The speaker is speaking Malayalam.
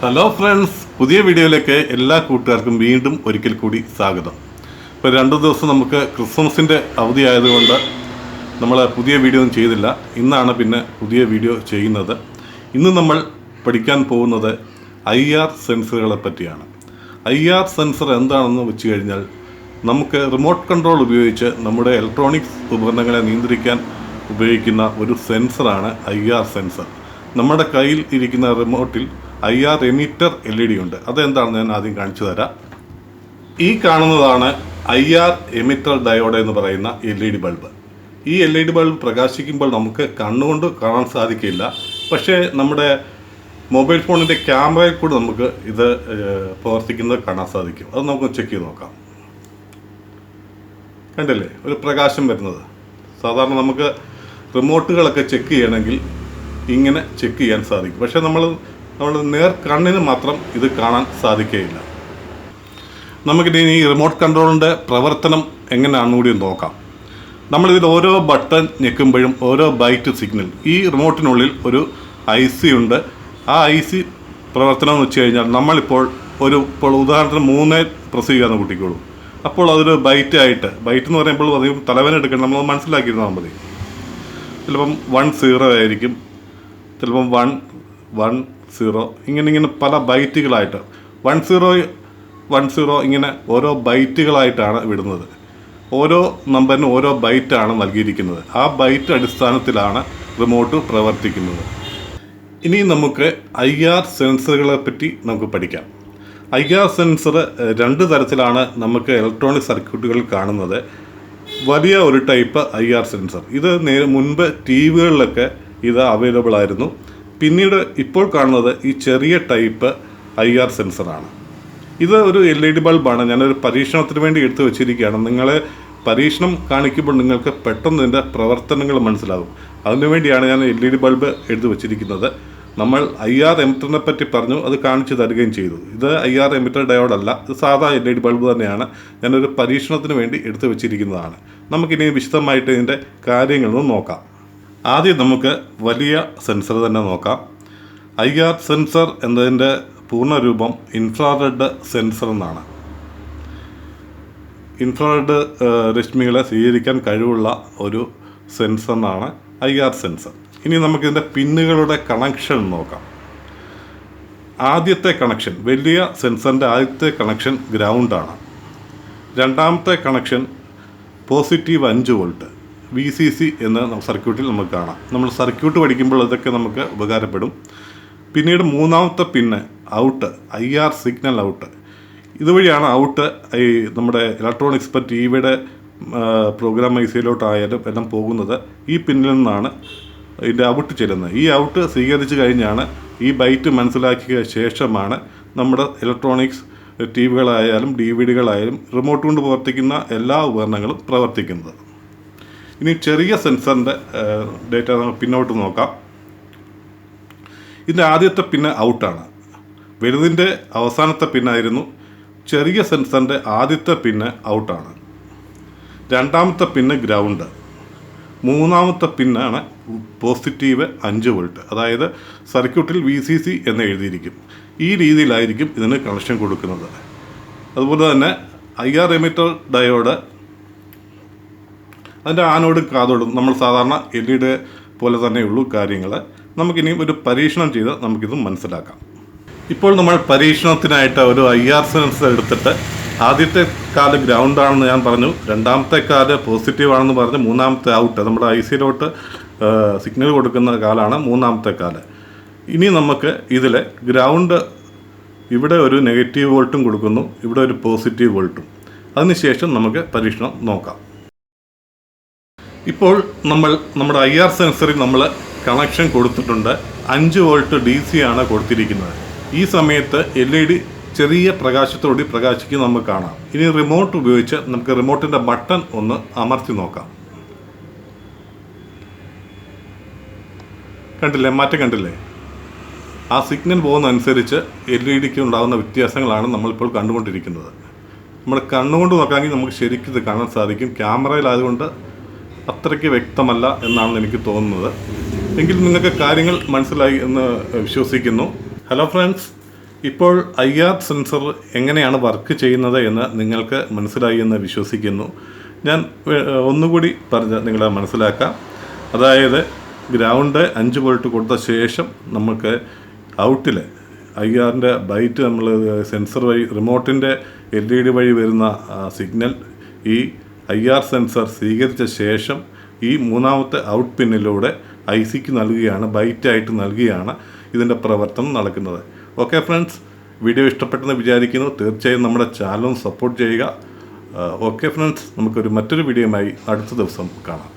ഹലോ ഫ്രണ്ട്സ് പുതിയ വീഡിയോയിലേക്ക് എല്ലാ കൂട്ടുകാർക്കും വീണ്ടും ഒരിക്കൽ കൂടി സ്വാഗതം. ഇപ്പോൾ രണ്ട് ദിവസം നമുക്ക് ക്രിസ്മസിന്റെ അവധി ആയതുകൊണ്ട് നമ്മൾ പുതിയ വീഡിയോ ഒന്നും ചെയ്തില്ല. ഇന്നാണ് പിന്നെ പുതിയ വീഡിയോ ചെയ്യുന്നത്. ഇന്ന് നമ്മൾ പഠിക്കാൻ പോകുന്നത് ഐ ആർ സെൻസറുകളെ പറ്റിയാണ്. ഐ ആർ സെൻസർ എന്താണെന്ന് വെച്ച് കഴിഞ്ഞാൽ നമുക്ക് റിമോട്ട് കൺട്രോൾ ഉപയോഗിച്ച് നമ്മുടെ ഇലക്ട്രോണിക്സ് ഉപകരണങ്ങളെ നിയന്ത്രിക്കാൻ ഉപയോഗിക്കുന്ന ഒരു സെൻസറാണ് ഐ ആർ സെൻസർ. നമ്മുടെ കയ്യിൽ ഇരിക്കുന്ന റിമോട്ടിൽ I R emitter L E D ഉണ്ട്. അതെന്താണെന്ന് ഞാൻ ആദ്യം കാണിച്ചു തരാം. ഈ കാണുന്നതാണ് ഐ ആർ എമിറ്റർ ഡയോഡ് എന്ന് പറയുന്ന എൽ ഇ ഡി ബൾബ്. ഈ എൽ ഇ ഡി ബൾബ് പ്രകാശിക്കുമ്പോൾ നമുക്ക് കണ്ണുകൊണ്ട് കാണാൻ സാധിക്കില്ല. പക്ഷേ നമ്മുടെ മൊബൈൽ ഫോണിന്റെ ക്യാമറയിൽ കൂടി നമുക്ക് ഇത് പ്രവർത്തിക്കുന്നത് കാണാൻ സാധിക്കും. അത് നമുക്ക് ചെക്ക് ചെയ്ത് നോക്കാം. കണ്ടില്ലേ? ഒരു പ്രകാശം വരുന്നത്. സാധാരണ നമുക്ക് റിമോട്ടുകളൊക്കെ ചെക്ക് ചെയ്യണമെങ്കിൽ ഇങ്ങനെ ചെക്ക് ചെയ്യാൻ സാധിക്കും. പക്ഷേ നമ്മൾ നമ്മൾ നേർ കണ്ണിന് മാത്രം ഇത് കാണാൻ സാധിക്കുകയില്ല. നമുക്കിനി ഈ റിമോട്ട് കൺട്രോളിന്റെ പ്രവർത്തനം എങ്ങനെയാണെന്ന് കൂടി നോക്കാം. നമ്മളിതിൽ ഓരോ ബട്ടൺ ഞെക്കുമ്പോഴും ഓരോ ബൈറ്റ് സിഗ്നൽ ഈ റിമോട്ടിനുള്ളിൽ ഒരു ഐ സി ഉണ്ട്. ആ ഐ സി പ്രവർത്തനം എന്ന് വെച്ച് കഴിഞ്ഞാൽ നമ്മളിപ്പോൾ ഒരു ഇപ്പോൾ ഉദാഹരണത്തിന് മൂന്ന് പ്രസ് ചെയ്യാന്ന് കൂട്ടിക്കോളൂ. അപ്പോൾ അതൊരു ബൈറ്റ് ആയിട്ട് ബൈറ്റ് എന്ന് പറയുമ്പോൾ അധികം തലവേന എടുക്കണം നമ്മൾ മനസ്സിലാക്കിയിരുന്നാൽ മതി. ചിലപ്പം വൺ സീറോ ആയിരിക്കും ചിലപ്പം വൺ വൺ സീറോ ഇങ്ങനെ ഇങ്ങനെ പല ബൈറ്റുകളായിട്ട് വൺ സീറോ വൺ സീറോ ഇങ്ങനെ ഓരോ ബൈറ്റുകളായിട്ടാണ് വിടുന്നത്. ഓരോ നമ്പറിന് ഓരോ ബൈറ്റാണ് നൽകിയിരിക്കുന്നത്. ആ ബൈറ്റ് അടിസ്ഥാനത്തിലാണ് റിമോട്ട് പ്രവർത്തിക്കുന്നത്. ഇനി നമുക്ക് ഐ ആർ സെൻസറുകളെ പറ്റി നമുക്ക് പഠിക്കാം. ഐ ആർ സെൻസർ രണ്ട് തരത്തിലാണ് നമുക്ക് ഇലക്ട്രോണിക് സർക്യൂട്ടുകളിൽ കാണുന്നത്. വലിയ ഒരു ടൈപ്പ് ഐ ആർ സെൻസർ ഇത് നേ മുൻപ് ടി വികളിലൊക്കെ ഇത് അവൈലബിൾ ആയിരുന്നു. പിന്നീട് ഇപ്പോൾ കാണുന്നത് ഈ ചെറിയ ടൈപ്പ് ഐ ആർ സെൻസറാണ്. ഇത് ഒരു എൽ ഇ ഡി ബൾബാണ്. ഞാനൊരു പരീക്ഷണത്തിന് വേണ്ടി എടുത്തു വെച്ചിരിക്കുകയാണ്. നിങ്ങളെ പരീക്ഷണം കാണിക്കുമ്പോൾ നിങ്ങൾക്ക് പെട്ടെന്ന് ഇതിന്റെ പ്രവർത്തനങ്ങൾ മനസ്സിലാകും. അതിനുവേണ്ടിയാണ് ഞാൻ എൽ ഇ ഡി ബൾബ് എടുത്തു വെച്ചിരിക്കുന്നത്. നമ്മൾ ഐ ആർ എമിറ്ററിനെ പറ്റി പറഞ്ഞു അത് കാണിച്ചു തരികയും ചെയ്തു. ഇത് ഐ ആർ എമിറ്റർ ഡയോഡല്ല ഇത് സാധാ എൽ ഇ ഡി ബൾബ് തന്നെയാണ്. ഞാനൊരു പരീക്ഷണത്തിന് വേണ്ടി എടുത്തു വെച്ചിരിക്കുന്നതാണ്. നമുക്കിനി വിശദമായിട്ട് ഇതിന്റെ കാര്യങ്ങളൊന്ന് നോക്കാം. ആദ്യം നമുക്ക് വലിയ സെൻസർ തന്നെ നോക്കാം. ഐ ആർ സെൻസർ എന്നതിന്റെ പൂർണരൂപം ഇൻഫ്രാറെഡ് സെൻസർ എന്നാണ്. ഇൻഫ്രാറെഡ് രശ്മികളെ സ്വീകരിക്കാൻ കഴിവുള്ള ഒരു സെൻസറിനാണ് ഐ ആർ സെൻസർ. ഇനി നമുക്കിതിന്റെ പിന്നുകളുടെ കണക്ഷൻ നോക്കാം. ആദ്യത്തെ കണക്ഷൻ വലിയ സെൻസറിന്റെ ആദ്യത്തെ കണക്ഷൻ ഗ്രൗണ്ടാണ്. രണ്ടാമത്തെ കണക്ഷൻ പോസിറ്റീവ് അഞ്ച് വോൾട്ട്. വി സി സി എന്ന് സർക്യൂട്ടിൽ നമുക്ക് കാണാം. നമ്മൾ സർക്യൂട്ട് പഠിക്കുമ്പോൾ ഇതൊക്കെ നമുക്ക് ഉപകാരപ്പെടും. പിന്നീട് മൂന്നാമത്തെ pin out I R signal out ഇതുവഴിയാണ് out ഈ നമ്മുടെ ഇലക്ട്രോണിക്സ് ഇപ്പം ടി വിയുടെ പ്രോഗ്രാം ഐ സിയിലോട്ടായാലും എല്ലാം പോകുന്നത്. ഈ പിന്നിൽ നിന്നാണ് ഇതിന്റെ ഔട്ട് ചെല്ലുന്നത്. ഈ ഔട്ട് സ്വീകരിച്ചു കഴിഞ്ഞാണ് ഈ ബൈറ്റ് മനസ്സിലാക്കിയ ശേഷമാണ് നമ്മുടെ ഇലക്ട്രോണിക്സ് ടി വികളായാലും ഡി വി ഡികളായാലും റിമോട്ട് കൊണ്ട് പ്രവർത്തിക്കുന്ന എല്ലാ ഉപകരണങ്ങളും പ്രവർത്തിക്കുന്നത്. ഇനി ചെറിയ സെൻസറിന്റെ ഡേറ്റ പിന്നോട്ട് നോക്കാം. ഇതിന്റെ ആദ്യത്തെ പിന്ന് ഔട്ടാണ്. വലുതിന്റെ അവസാനത്തെ പിന്നായിരുന്നു. ചെറിയ സെൻസറിന്റെ ആദ്യത്തെ പിന്ന് ഔട്ടാണ്. രണ്ടാമത്തെ പിന്ന് ഗ്രൗണ്ട്. മൂന്നാമത്തെ പിന്നാണ് പോസിറ്റീവ് അഞ്ച് വോൾട്ട്. അതായത് സർക്യൂട്ടിൽ വി സി സി എന്ന് എഴുതിയിരിക്കും. ഈ രീതിയിലായിരിക്കും ഇതിന് കണക്ഷൻ കൊടുക്കുന്നത്. അതുപോലെ തന്നെ ഐ ആർ എമിറ്റർ ഡയോഡ് അതിന്റെ ആനോടും കാതോടും നമ്മൾ സാധാരണ എൽ പോലെ പോലെ തന്നെയുള്ളൂ കാര്യങ്ങൾ നമുക്കിനിയും ഒരു പരീക്ഷണം ചെയ്ത് നമുക്കിത് മനസ്സിലാക്കാം. ഇപ്പോൾ നമ്മൾ പരീക്ഷണത്തിനായിട്ട് ഒരു ഐ ആർ സെൻസർ എടുത്തിട്ട് ആദ്യത്തെ കാൽ ഗ്രൗണ്ട് ആണെന്ന് ഞാൻ പറഞ്ഞു. രണ്ടാമത്തെ കാൽ പോസിറ്റീവ് ആണെന്ന് പറഞ്ഞ് മൂന്നാമത്തെ ഔട്ട്. നമ്മുടെ ഐ സിയിലോട്ട് സിഗ്നൽ കൊടുക്കുന്ന കാലാണ് മൂന്നാമത്തെ കാൽ. ഇനി നമുക്ക് ഇതിൽ ഗ്രൗണ്ട് ഇവിടെ ഒരു നെഗറ്റീവ് വോൾട്ടും കൊടുക്കുന്നു ഇവിടെ ഒരു പോസിറ്റീവ് വോൾട്ടും. അതിനുശേഷം നമുക്ക് പരീക്ഷണം നോക്കാം. ഇപ്പോൾ നമ്മൾ നമ്മുടെ ഐ ആർ സെൻസറിൽ നമ്മൾ കണക്ഷൻ കൊടുത്തിട്ടുണ്ട്. അഞ്ച് വോൾട്ട് ഡി സി ആണ് കൊടുത്തിരിക്കുന്നത്. ഈ സമയത്ത് എൽ ഇ ഡി ചെറിയ പ്രകാശത്തോടി പ്രകാശിക്കുന്നത് നമുക്ക് കാണാം. ഇനി റിമോട്ട് ഉപയോഗിച്ച് നമുക്ക് റിമോട്ടിന്റെ ബട്ടൺ ഒന്ന് അമർത്തി നോക്കാം. കണ്ടില്ലേ? മാറ്റം കണ്ടില്ലേ? ആ സിഗ്നൽ പോകുന്നതനുസരിച്ച് എൽ ഇ ഡിക്ക് ഉണ്ടാകുന്ന വ്യത്യാസങ്ങളാണ് നമ്മളിപ്പോൾ കണ്ടുകൊണ്ടിരിക്കുന്നത്. നമ്മൾ കണ്ണുകൊണ്ട് നോക്കാമെങ്കിൽ നമുക്ക് ശരിക്കും ഇത് കാണാൻ സാധിക്കും. ക്യാമറയിലായതുകൊണ്ട് അത്രയ്ക്ക് വ്യക്തമല്ല എന്നാണ് എനിക്ക് തോന്നുന്നത്. എങ്കിൽ നിങ്ങൾക്ക് കാര്യങ്ങൾ മനസ്സിലായി എന്ന് വിശ്വസിക്കുന്നു. ഹലോ ഫ്രണ്ട്സ് ഇപ്പോൾ ഐ ആർ സെൻസർ എങ്ങനെയാണ് വർക്ക് ചെയ്യുന്നത് എന്ന് നിങ്ങൾക്ക് മനസ്സിലായി എന്ന് വിശ്വസിക്കുന്നു. ഞാൻ ഒന്നുകൂടി പറഞ്ഞ് നിങ്ങളെ മനസ്സിലാക്കാം. അതായത് ഗ്രൗണ്ട് അഞ്ച് വോൾട്ട് കൊടുത്ത ശേഷം നമുക്ക് ഔട്ടിൽ ഐ ആറിന്റെ ബൈറ്റ് നമ്മൾ സെൻസർ വഴി റിമോട്ടിന്റെ എൽ ഇ ഡി വഴി വരുന്ന സിഗ്നൽ ഈ ഐ ആർ സെൻസർ സ്വീകരിച്ച ശേഷം ഈ മൂന്നാമത്തെ ഔട്ട് പിന്നിലൂടെ ഐ സിക്ക് നൽകുകയാണ് ബൈറ്റായിട്ട് നൽകുകയാണ് ഇതിന്റെ പ്രവർത്തനം നടക്കുന്നത്. ഓക്കെ ഫ്രണ്ട്സ് വീഡിയോ ഇഷ്ടപ്പെട്ടെന്ന് വിചാരിക്കുന്നു. തീർച്ചയായും നമ്മുടെ ചാനലും സപ്പോർട്ട് ചെയ്യുക. ഓക്കെ ഫ്രണ്ട്സ് നമുക്കൊരു മറ്റൊരു വീഡിയോയുമായി അടുത്ത ദിവസം കാണാം.